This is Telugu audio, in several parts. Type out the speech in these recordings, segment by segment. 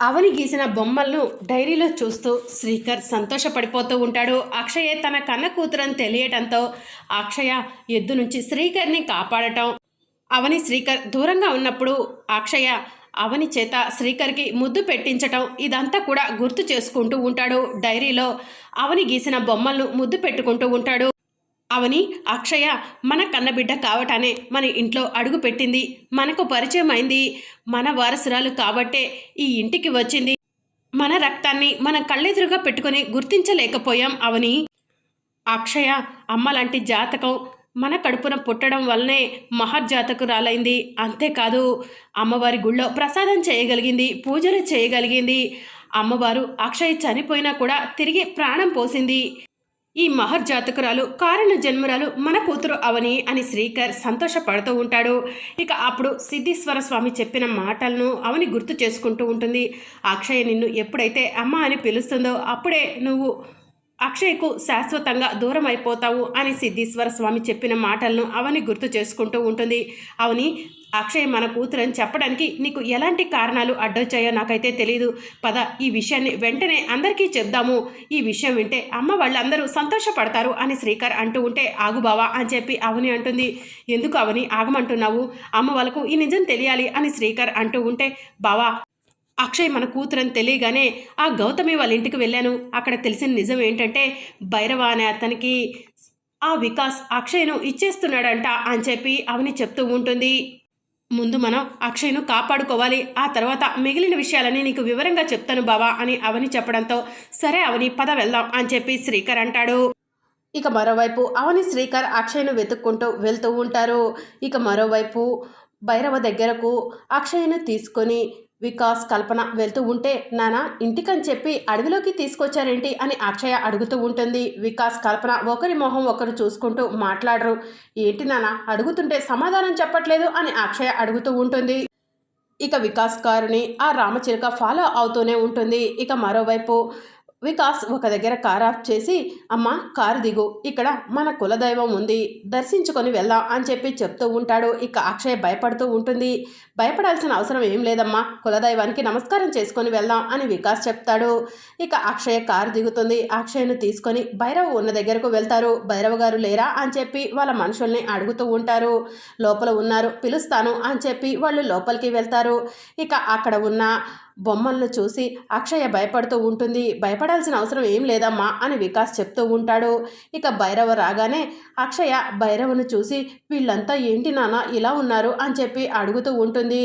అవని గీసిన బొమ్మలను డైరీలో చూస్తూ శ్రీకర్ సంతోషపడిపోతూ ఉంటాడు. అక్షయ తన కన్న కూతురని తెలియటంతో అక్షయ ఎద్దు నుంచి శ్రీకర్ని కాపాడటం. అవని శ్రీకర్ దూరంగా ఉన్నప్పుడు అక్షయ అవని చేత శ్రీకర్కి ముద్దు పెట్టించటం ఇదంతా కూడా గుర్తు చేసుకుంటూ ఉంటాడు. డైరీలో అవని గీసిన బొమ్మలను ముద్దు పెట్టుకుంటూ ఉంటాడు. అవని అక్షయ మన కన్నబిడ్డ కావటానే మన ఇంట్లో అడుగు పెట్టింది. మనకు పరిచయం అయింది మన వారసురాలు కాబట్టే ఈ ఇంటికి వచ్చింది. మన రక్తాన్ని మన కళ్ళెదురుగా పెట్టుకొని గుర్తించలేకపోయాం అవని. అక్షయ అమ్మ లాంటి జాతకం మన కడుపున పుట్టడం వల్లనే మహర్జాతకురాలైంది. అంతేకాదు అమ్మవారి గుళ్ళో ప్రసాదం చేయగలిగింది పూజలు చేయగలిగింది. అమ్మవారు అక్షయ్ చనిపోయినా కూడా తిరిగి ప్రాణం పోసింది. ఈ మహర్జాతకురాలు కారణ జన్మరాలు మన కూతురు అవని అని శ్రీకర్ సంతోషపడుతూ ఉంటాడు. ఇక అప్పుడు సిద్ధీశ్వర స్వామి చెప్పిన మాటలను అవని గుర్తు చేసుకుంటూ ఉంటుంది. అక్షయ నిన్ను ఎప్పుడైతే అమ్మ అని పిలుస్తుందో అప్పుడే నువ్వు అక్షయ్కు శాశ్వతంగా దూరం అయిపోతావు అని సిద్ధీశ్వర స్వామి చెప్పిన మాటలను అవని గుర్తు చేసుకుంటూ ఉంటుంది. అవని అక్షయ్ మన కూతురని చెప్పడానికి నీకు ఎలాంటి కారణాలు అడ్డొచ్చాయో నాకైతే తెలియదు పద ఈ విషయాన్ని వెంటనే అందరికీ చెప్దాము. ఈ విషయం వింటే అమ్మ వాళ్ళందరూ సంతోషపడతారు అని శ్రీకర్ అంటూ ఉంటే ఆగు బావా అని చెప్పి అవని అంటుంది. ఎందుకు అవని ఆగమంటున్నావు? అమ్మ వాళ్ళకు ఈ నిజం తెలియాలి అని శ్రీకర్ అంటూ ఉంటే బావా అక్షయ్ మన కూతురని తెలియగానే ఆ గౌతమి వాళ్ళ ఇంటికి వెళ్ళాను. అక్కడ తెలిసిన నిజం ఏంటంటే భైరవ అనే అతనికి ఆ వికాస్ అక్షయ్ను ఇచ్చేస్తున్నాడంట అని చెప్పి అవని చెప్తూ ఉంటుంది. ముందు మనం అక్షయ్ను కాపాడుకోవాలి. ఆ తర్వాత మిగిలిన విషయాలని నీకు వివరంగా చెప్తాను బావా అని అవని చెప్పడంతో సరే అవని పద వెళ్దాం అని చెప్పి శ్రీకర్ అంటాడు. ఇక మరోవైపు అవని శ్రీకర్ అక్షయ్ను వెతుక్కుంటూ వెళ్తూ ఉంటారు. ఇక మరోవైపు భైరవ దగ్గరకు అక్షయ్ను తీసుకొని వికాస్ కల్పన వెళ్తూ ఉంటే నానా ఇంటికని చెప్పి అడవిలోకి తీసుకొచ్చారేంటి? అని అక్షయ అడుగుతూ ఉంటుంది. వికాస్ కల్పన ఒకరి మొహం ఒకరు చూసుకుంటూ మాట్లాడరు. ఏంటి నాన్న అడుగుతుంటే సమాధానం చెప్పట్లేదు? అని అక్షయ అడుగుతూ ఉంటుంది. ఇక వికాస్ కారుని ఆ రామచిలుక ఫాలో అవుతూనే ఉంటుంది. ఇక మరోవైపు వికాస్ ఒక దగ్గర కార్ ఆఫ్ చేసి అమ్మ కారు దిగు ఇక్కడ మన కులదైవం ఉంది దర్శించుకొని వెళ్దాం అని చెప్పి చెప్తూ ఉంటాడు. ఇక అక్షయ్ భయపడుతూ ఉంటుంది. భయపడాల్సిన అవసరం ఏం లేదమ్మా కులదైవానికి నమస్కారం చేసుకొని వెళ్దాం అని వికాస్ చెప్తాడు. ఇక అక్షయ్ కారు దిగుతుంది. అక్షయ్ను తీసుకొని భైరవ్ ఉన్న దగ్గరకు వెళ్తారు. భైరవ్ గారు లేరా అని చెప్పి వాళ్ళ మనుషుల్ని అడుగుతూ ఉంటారు. లోపల ఉన్నారు పిలుస్తాను అని చెప్పి వాళ్ళు లోపలికి వెళ్తారు. ఇక అక్కడ ఉన్న బొమ్మలను చూసి అక్షయ భయపడుతూ ఉంటుంది. భయపడాల్సిన అవసరం ఏం లేదమ్మా అని వికాస్ చెప్తూ ఉంటాడు. ఇక భైరవ రాగానే అక్షయ భైరవను చూసి వీళ్ళంతా ఏంటి నాన్న ఇలా ఉన్నారు అని చెప్పి అడుగుతూ ఉంటుంది.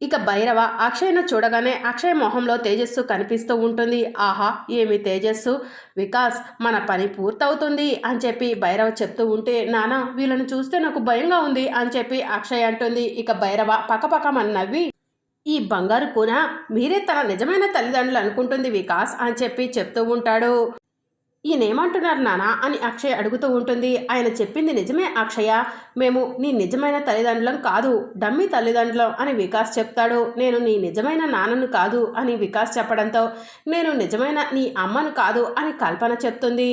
ఇక భైరవ అక్షయ్ను చూడగానే అక్షయ్ మొహంలో తేజస్సు కనిపిస్తూ ఉంటుంది. ఆహా ఏమి తేజస్సు? వికాస్ మన పని పూర్తవుతుంది అని చెప్పి భైరవ చెప్తూ ఉంటే నానా వీళ్ళని చూస్తే నాకు భయంగా ఉంది అని చెప్పి అక్షయ్ అంటుంది. ఇక భైరవ పక్కపక్కమని నవ్వి ఈ బంగారు కూన మీరే తన నిజమైన తల్లిదండ్రులు అనుకుంటుంది వికాస్ అని చెప్పి చెప్తూ ఉంటాడు. ఈయనేమంటున్నారు నానా అని అక్షయ్ అడుగుతూ ఉంటుంది. ఆయన చెప్పింది నిజమే అక్షయ. మేము నీ నిజమైన తల్లిదండ్రులం కాదు డమ్మి తల్లిదండ్రులం అని వికాస్ చెప్తాడు. నేను నీ నిజమైన నాన్నను కాదు అని వికాస్ చెప్పడంతో నేను నిజమైన నీ అమ్మను కాదు అని కల్పన చెప్తుంది.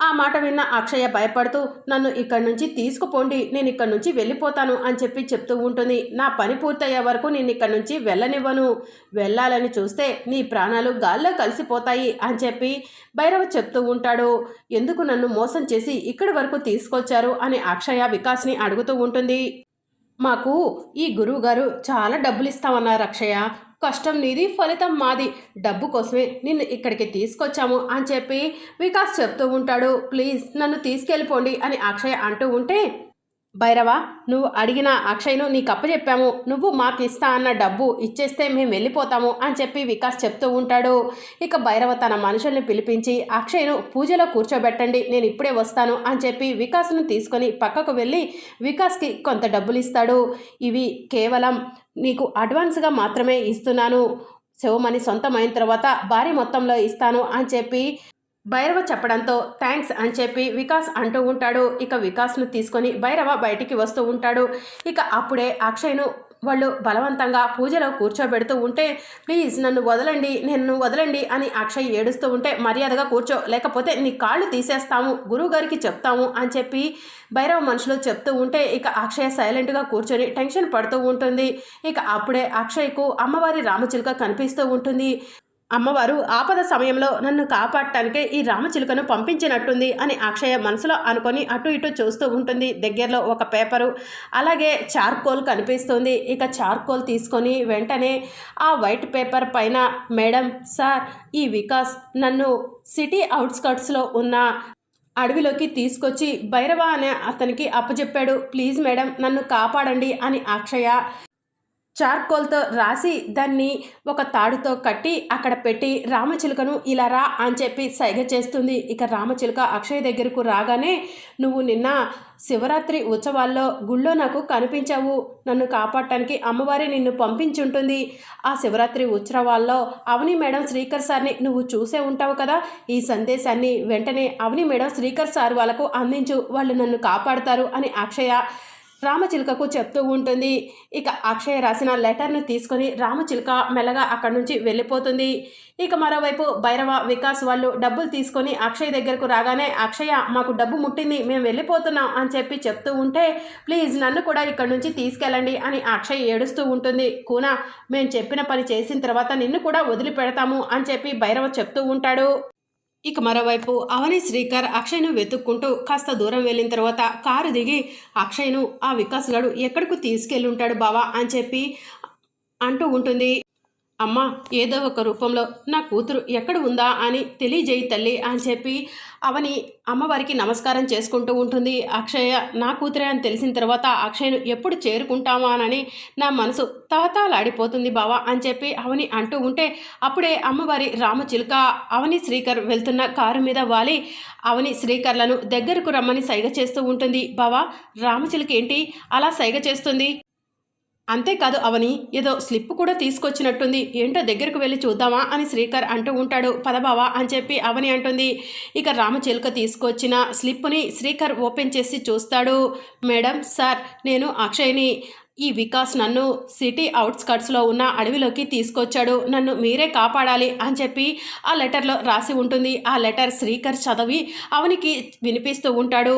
ఆ మాట విన్న అక్షయ భయపడుతూ నన్ను ఇక్కడి నుంచి తీసుకుపోండి నేను ఇక్కడి నుంచి వెళ్ళిపోతాను అని చెప్పి చెప్తూ ఉంటుంది. నా పని పూర్తయ్యే వరకు నేను ఇక్కడి నుంచి వెళ్ళనివ్వను. వెళ్ళాలని చూస్తే నీ ప్రాణాలు గాల్లో కలిసిపోతాయి అని చెప్పి భైరవ చెప్తూ ఉంటాడు. ఎందుకు నన్ను మోసం చేసి ఇక్కడి వరకు తీసుకొచ్చారు? అని అక్షయ వికాస్ని అడుగుతూ ఉంటుంది. మాకు ఈ గురువు గారు చాలా డబ్బులు ఇస్తామన్నారు అక్షయ కష్టం నీది ఫలితం మాది. డబ్బు కోసమే నిన్ను ఇక్కడికి తీసుకొచ్చాము అని చెప్పి వికాస్ చెప్తూ ఉంటాడు. ప్లీజ్ నన్ను తీసుకెళ్ళిపోండి అని అక్షయ్ అంటూ ఉంటే భైరవ నువ్వు అడిగిన అక్షయ్ను నీకు అప్పచెప్పాము నువ్వు మాకు ఇస్తా అన్న డబ్బు ఇచ్చేస్తే మేము వెళ్ళిపోతాము అని చెప్పి వికాస్ చెప్తూ ఉంటాడు. ఇక భైరవ తన మనుషుల్ని పిలిపించి అక్షయ్ను పూజలో కూర్చోబెట్టండి నేను ఇప్పుడే వస్తాను అని చెప్పి వికాస్ను తీసుకొని పక్కకు వెళ్ళి వికాస్కి కొంత డబ్బులు ఇస్తాడు ఇవి కేవలం నీకు అడ్వాన్స్గా మాత్రమే ఇస్తున్నాను. శివమణి సొంతమైన తర్వాత భారీ మొత్తంలో ఇస్తాను అని చెప్పి భైరవ చెప్పడంతో థ్యాంక్స్ అని చెప్పి వికాస్ అంటూ ఉంటాడు. ఇక వికాస్ను తీసుకొని భైరవ బయటికి వస్తూ ఉంటాడు. ఇక అప్పుడే అక్షయ్ను వాళ్ళు బలవంతంగా పూజలో కూర్చోబెడుతూ ఉంటే ప్లీజ్ నన్ను వదలండి నన్ను వదలండి అని అక్షయ్ ఏడుస్తూ ఉంటే మర్యాదగా కూర్చో లేకపోతే నీ కాళ్ళు తీసేస్తాము గురువుగారికి చెప్తాము అని చెప్పి భైరవ మనుషులు చెప్తూ ఉంటే ఇక అక్షయ్ సైలెంట్గా కూర్చొని టెన్షన్ పడుతూ ఉంటుంది. ఇక అప్పుడే అక్షయ్కు అమ్మవారి రామచిలుక కనిపిస్తూ ఉంటుంది. అమ్మవారు ఆపద సమయంలో నన్ను కాపాడటానికే ఈ రామచిలుకను పంపించినట్టుంది అని అక్షయ మనసులో అనుకొని అటు ఇటు చూస్తూ ఉంటుంది. దగ్గరలో ఒక పేపరు అలాగే చార్కోల్ కనిపిస్తుంది. ఇక చార్కోల్ తీసుకొని వెంటనే ఆ వైట్ పేపర్ పైన మేడం సార్ ఈ వికాస్ నన్ను సిటీ అవుట్స్కట్స్లో ఉన్న అడవిలోకి తీసుకొచ్చి భైరవ అనే అతనికి అప్పచెప్పాడు ప్లీజ్ మేడం నన్ను కాపాడండి అని అక్షయ చార్కోల్తో రాసి దాన్ని ఒక తాడుతో కట్టి అక్కడ పెట్టి రామచిలుకను ఇలా రా అని చెప్పి సైగ చేస్తుంది. ఇక రామచిలుక అక్షయ్ దగ్గరకు రాగానే నువ్వు నిన్న శివరాత్రి ఉత్సవాల్లో గుళ్ళో నాకు కనిపించావు. నన్ను కాపాడటానికి అమ్మవారి నిన్ను పంపించుంటుంది. ఆ శివరాత్రి ఉత్సవాల్లో అవని మేడం శ్రీకర్ సార్ని నువ్వు చూసే ఉంటావు కదా. ఈ సందేశాన్ని వెంటనే అవని మేడం శ్రీకర్ సార్ వాళ్ళకు అందించు. వాళ్ళు నన్ను కాపాడతారు అని అక్షయ రామచిలుకకు చెప్తూ ఉంటుంది. ఇక అక్షయ రాసిన లెటర్ని తీసుకొని రామచిలుక మెల్లగా అక్కడి నుంచి వెళ్ళిపోతుంది. ఇక మరోవైపు భైరవ వికాస్ వాళ్ళు డబ్బులు తీసుకొని అక్షయ్ దగ్గరకు రాగానే అక్షయ మాకు డబ్బు ముట్టింది మేము వెళ్ళిపోతున్నాం అని చెప్పి చెప్తూ ఉంటే ప్లీజ్ నన్ను కూడా ఇక్కడి నుంచి తీసుకెళ్ళండి అని అక్షయ్ ఏడుస్తూ ఉంటుంది. కూనా మేము చెప్పిన పని చేసిన తర్వాత నిన్ను కూడా వదిలిపెడతాము అని చెప్పి భైరవ చెప్తూ ఉంటాడు. ఇక మరోవైపు అవని శ్రీకర్ అక్షయ్ను వెతుక్కుంటూ కాస్త దూరం వెళ్ళిన తర్వాత కారు దిగి అక్షయ్ను ఆ వికాస్ గడు ఎక్కడికి తీసుకెళ్ళుంటాడు బావా? అని చెప్పి అంటూ ఉంటుంది. అమ్మ ఏదో ఒక రూపంలో నా కూతురు ఎక్కడ ఉందా అని తెలియజేయి తల్లి అని చెప్పి అవని అమ్మవారికి నమస్కారం చేసుకుంటూ ఉంటుంది. అక్షయ నా కూతురే అని తెలిసిన తర్వాత అక్షయ్ను ఎప్పుడు చేరుకుంటామా అని నా మనసు తహతాలాడిపోతుంది బావా అని చెప్పి అవని అంటూ ఉంటే అప్పుడే అమ్మవారి రామచిలుక అవని శ్రీకర్ వెళ్తున్న కారు మీద వాలి. అవని శ్రీకర్లను దగ్గరకు రమ్మని సైగ చేస్తూ ఉంటుంది. బావా రామచిలుక ఏంటి? అలా సైగ చేస్తుంది. అంతేకాదు అవని ఏదో స్లిప్ కూడా తీసుకొచ్చినట్టుంది. ఏంటో దగ్గరకు వెళ్ళి చూద్దామా అని శ్రీకర్ అంటూ ఉంటాడు. పదబావా అని చెప్పి అవని అంటుంది. ఇక రామచిలుక తీసుకొచ్చిన స్లిప్ని శ్రీకర్ ఓపెన్ చేసి చూస్తాడు. మేడం సార్ నేను అక్షయ్ని ఈ వికాస్ నన్ను సిటీ అవుట్స్కట్స్లో ఉన్న అడవిలోకి తీసుకొచ్చాడు. నన్ను మీరే కాపాడాలి అని చెప్పి ఆ లెటర్లో రాసి ఉంటుంది. ఆ లెటర్ శ్రీకర్ చదివి అవనికి వినిపిస్తూ ఉంటాడు.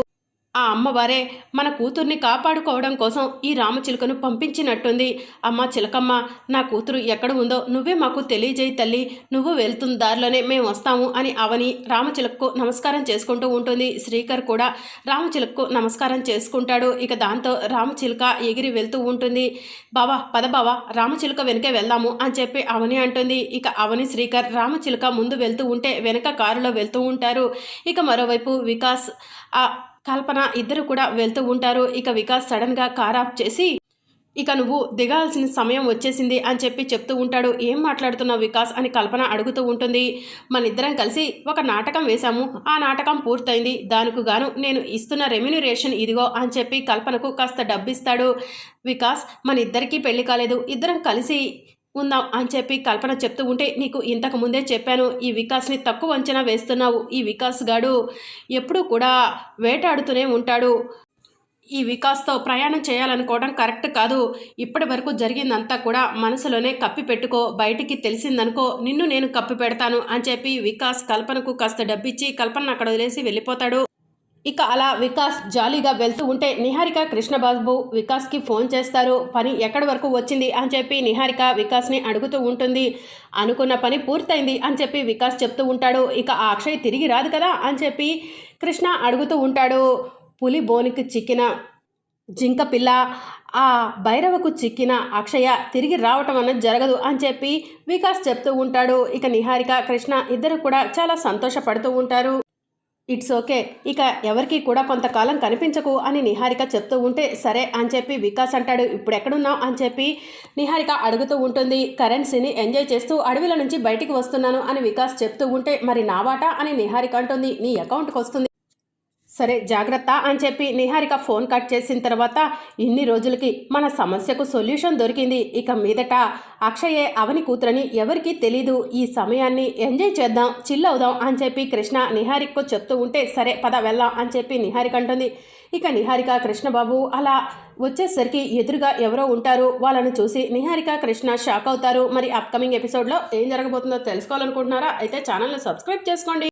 ఆ అమ్మవారే మన కూతుర్ని కాపాడుకోవడం కోసం ఈ రామచిలుకను పంపించినట్టుంది. అమ్మ చిలకమ్మ నా కూతురు ఎక్కడ ఉందో నువ్వే మాకు తెలియజేయి తల్లి. నువ్వు వెళ్తున్న దారిలోనే మేము వస్తాము అని అవని రామచిలుకకు నమస్కారం చేసుకుంటూ ఉంటుంది. శ్రీకర్ కూడా రామచిలుకకు నమస్కారం చేసుకుంటాడు. ఇక దాంతో రామచిలుక ఎగిరి వెళ్తూ ఉంటుంది. బావా పద బావా రామచిలుక వెనుకే వెళ్దాము అని చెప్పి అవని అంటుంది. ఇక అవని శ్రీకర్ రామచిలుక ముందు వెళ్తూ ఉంటే వెనక కారులో వెళ్తూ ఉంటారు. ఇక మరోవైపు వికాస్ ఆ కల్పన ఇద్దరు కూడా వెళ్తూ ఉంటారు. ఇక వికాస్ సడన్గా కార్ ఆఫ్ చేసి ఇక నువ్వు దిగాల్సిన సమయం వచ్చేసింది అని చెప్పి చెప్తూ ఉంటాడు. ఏం మాట్లాడుతున్నావు వికాస్ అని కల్పన అడుగుతూ ఉంటుంది. మన ఇద్దరం కలిసి ఒక నాటకం వేశాము. ఆ నాటకం పూర్తయింది. దానికి గాను నేను ఇస్తున్న రెమ్యునరేషన్ ఇదిగో అని చెప్పి కల్పనకు కాస్త డబ్బిస్తాడు. వికాస్ మన ఇద్దరికీ పెళ్ళి కాలేదు. ఇద్దరం కలిసి ఉందాం అని చెప్పి కల్పన చెప్తూ ఉంటే నీకు ఇంతకు ముందే చెప్పాను ఈ వికాస్ని తక్కువ అంచనా వేస్తున్నావు. ఈ వికాస్ గాడు ఎప్పుడూ కూడా వేటాడుతూనే ఉంటాడు. ఈ వికాస్తో ప్రయాణం చేయాలనుకోవడం కరెక్ట్ కాదు. ఇప్పటి వరకు జరిగిందంతా కూడా మనసులోనే కప్పి పెట్టుకో బయటికి తెలిసిందనుకో నిన్ను నేను కప్పి పెడతాను అని చెప్పి వికాస్ కల్పనకు కాస్త డబ్బిచ్చి కల్పన అక్కడ వదిలేసి వెళ్ళిపోతాడు. ఇక అలా వికాస్ జాలీగా వెళ్తూ ఉంటే నిహారిక కృష్ణబాబు వికాస్కి ఫోన్ చేస్తారు. పని ఎక్కడి వరకు వచ్చింది అని చెప్పి నిహారిక వికాస్ని అడుగుతూ ఉంటుంది. అనుకున్న పని పూర్తయింది అని చెప్పి వికాస్ చెప్తూ ఉంటాడు. ఇక ఆ అక్షయ్ తిరిగి రాదు కదా అని చెప్పి కృష్ణ అడుగుతూ ఉంటాడు. పులి బోనికి చిక్కిన జింక పిల్ల ఆ భైరవకు చిక్కిన అక్షయ తిరిగి రావటం అన్నది జరగదు అని చెప్పి వికాస్ చెప్తూ ఉంటాడు. ఇక నిహారిక కృష్ణ ఇద్దరు కూడా చాలా సంతోషపడుతూ ఉంటారు. It's okay. ఇక ఎవరికి కూడా కొంతకాలం కనిపించకు అని నిహారిక చెప్తూ ఉంటే సరే అని చెప్పి వికాస్ అంటాడు ఇప్పుడు ఎక్కడున్నావు అని చెప్పి నిహారిక అడుగుతూ ఉంటుంది కరెన్సీని ఎంజాయ్ చేస్తూ అడవిల నుంచి బయటికి వస్తున్నాను అని వికాస్ చెప్తూ ఉంటే మరి నా వాటా అని నిహారిక అంటుంది నీ అకౌంట్కి వస్తుంది సరే జాగ్రత్త అని చెప్పి నిహారిక ఫోన్ కట్ చేసిన తర్వాత ఇన్ని రోజులకి మన సమస్యకు సొల్యూషన్ దొరికింది. ఇక మీదట అక్షయే అవని కూతురని ఎవరికీ తెలీదు. ఈ సమయాన్ని ఎంజాయ్ చేద్దాం చిల్ అవుదాం అని చెప్పి కృష్ణ నిహారికకు చెప్తూ ఉంటే సరే పద వెళ్దాం అని చెప్పి నిహారిక అంటుంది. ఇక నిహారిక కృష్ణబాబు అలా వచ్చేసరికి ఎదురుగా ఎవరో ఉంటారు. వాళ్ళని చూసి నిహారిక కృష్ణ షాక్ అవుతారు. మరి అప్కమింగ్ ఎపిసోడ్లో ఏం జరగబోతుందో తెలుసుకోవాలనుకుంటున్నారా? అయితే ఛానల్ని సబ్స్క్రైబ్ చేసుకోండి.